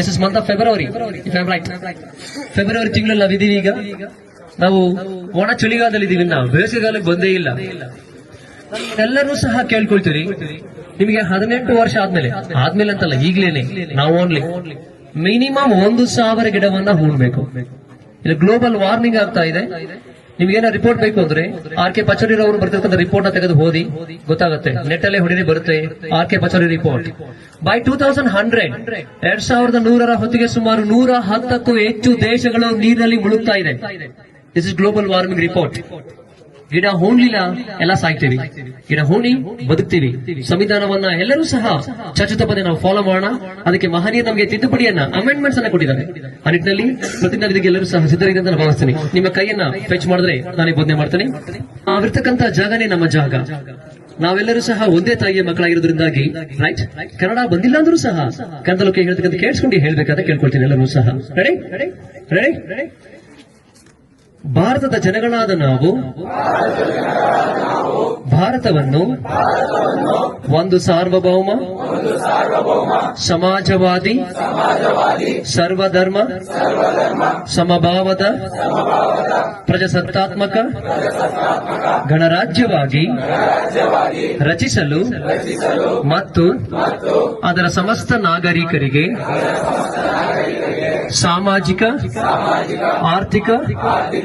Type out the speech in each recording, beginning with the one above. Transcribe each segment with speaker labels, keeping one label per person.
Speaker 1: This is month of February February ತಿಂಗಳಲ್ಲಿ ನಾವಿದ್ದೀವಿ ಈಗ. ನಾವು ಒಣ ಚಳಿಗಾಲದಲ್ಲಿ ಇದೀವಿ. ನಾವು ಬೇಸಿಗೆಗಾಲಕ್ಕೆ ಬಂದೇ ಇಲ್ಲ. ಎಲ್ಲರೂ ಸಹ ಕೇಳ್ಕೊಳ್ತೀರಿ. ನಿಮಗೆ ಹದಿನೆಂಟು ವರ್ಷ ಆದ್ಮೇಲೆ ಆದ್ಮೇಲೆ ಅಂತಲ್ಲ ಈಗ್ಲೇನೆ, ನಾವು ಓನ್ಲಿ ಮಿನಿಮಮ್ ಒಂದು ಸಾವಿರ ಗಿಡವನ್ನ ಹೂಡ್ಬೇಕು ಇಲ್ಲಿ ಗ್ಲೋಬಲ್ ವಾರ್ಮಿಂಗ್ ಆಗ್ತಾ ಇದೆ. ನಿಮ್ಗೇನೋ ರಿಪೋರ್ಟ್ ಬೇಕು ಅಂದ್ರೆ ಆರ್ ಕೆ ಪಚೋರಿರವರು ಬರ್ತಿರ್ತಕ್ಕಂಥ ರಿಪೋರ್ಟ್ನ ತೆಗೆದು ಓದಿ, ಗೊತ್ತಾಗುತ್ತೆ. ನೆಟ್ ಅಲ್ಲೇ ಹೊಡಿರಿ ಬರುತ್ತೆ R K Pachauri report by two thousand hundred ಎರಡ್ ಸಾವಿರದ ನೂರರ ಹೊತ್ತಿಗೆ ಸುಮಾರು ನೂರ ಹತ್ತಕ್ಕೂ ಹೆಚ್ಚು ದೇಶಗಳು ನೀರಿನಲ್ಲಿ ಮುಳುಗ್ತಾ ಇದೆ. This is global warming report ಗಿಡ ಹೂಣ್ಲಿಲ್ಲ, ಎಲ್ಲ ಸಾಯ್ತೀವಿ ಗಿಡ ಹೂಣಿ ಬದುಕ್ತೀವಿ ಸಂವಿಧಾನವನ್ನ ಎಲ್ಲರೂ ಸಹ ಚಚುತಪದೆ ನಾವು ಫಾಲೋ ಮಾಡೋಣ. ಅದಕ್ಕೆ ಮಹನೀಯ ನಮಗೆ ತಿದ್ದುಪಡಿಯನ್ನ ಅಮೆಂಡ್ಮೆಂಟ್ಸ್ ಅನ್ನ ಕೊಟ್ಟಿದ್ದಾರೆ. ಆ ನಿಟ್ಟಿನಲ್ಲಿ ಪ್ರತಿನಿಧಿಗೆ ಎಲ್ಲರೂ ಸಹ ಸಿದ್ಧರಿದೆ ಅಂತ ಭಾವಿಸ್ತೀನಿ. ನಿಮ್ಮ ಕೈಯನ್ನ ಫೆಚ್ ಮಾಡಿದ್ರೆ ನಾನೇ ಬೋಧನೆ ಮಾಡ್ತೇನೆ. ನಾವಿರ್ತಕ್ಕಂಥ ಜಾಗನೇ ನಮ್ಮ ಜಾಗ. ನಾವೆಲ್ಲರೂ ಸಹ ಒಂದೇ ತಾಯಿಯ ಮಕ್ಕಳಾಗಿರೋದ್ರಿಂದಾಗಿ ರೈಟ್ ಕನ್ನಡ ಬಂದಿಲ್ಲ ಅಂದ್ರೂ ಸಹ ಕನ್ನಡಕ್ಕೆ ಹೇಳ್ತಕ್ಕಂಥ ಕೇಳಿಸ್ಕೊಂಡು ಹೇಳ್ಬೇಕಾದ ಕೇಳ್ಕೊಳ್ತೀನಿ ಎಲ್ಲರೂ ಸಹ. ರೆಡಿ ರೆಡಿ ರೆಡಿ ಭಾರತದ ಜನಗಳಾದ ನಾವು, ಭಾರತವನ್ನು ಒಂದು ಸಾರ್ವಭೌಮ, ಸಮಾಜವಾದಿ, ಸರ್ವಧರ್ಮ, ಸಮಭಾವದ, ಪ್ರಜಾಸತ್ತಾತ್ಮಕ, ಗಣರಾಜ್ಯವಾಗಿ ರಚಿಸಲು ಮತ್ತು ಅದರ ಸಮಸ್ತ ನಾಗರಿಕರಿಗೆ ಸಾಮಾಜಿಕ, ಆರ್ಥಿಕ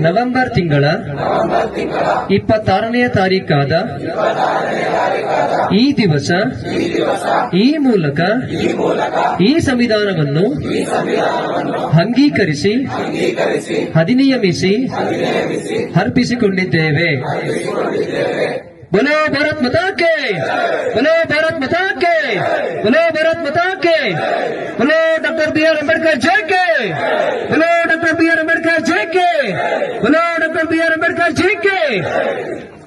Speaker 1: ನವೆಂಬರ್ ತಿಂಗಳ ಇಪ್ಪತ್ತಾರನೆಯ ತಾರೀಕಾದ ಈ ದಿವಸ ಈ ಮೂಲಕ ಈ ಸಂವಿಧಾನವನ್ನು ಅಂಗೀಕರಿಸಿ ಅಧಿನಿಯಮಿಸಿ ಅರ್ಪಿಸಿಕೊಂಡಿದ್ದೇವೆ. ಬಲೋ ಭಾರತ್ ಮತಾಕೆ ಬಲೋ ಭಾರತ್ ಮತಾಕೆ ಬಲೋ ಭಾರತ್ ಮತಾಕೆ ಬಲೋ ಡಾಕ್ಟರ್ ಬಿ ಆರ್ ಅಂಬೇಡ್ಕರ್ ಜಯಕೆ ಬಲೋ doctor B R Ambedkar Ei!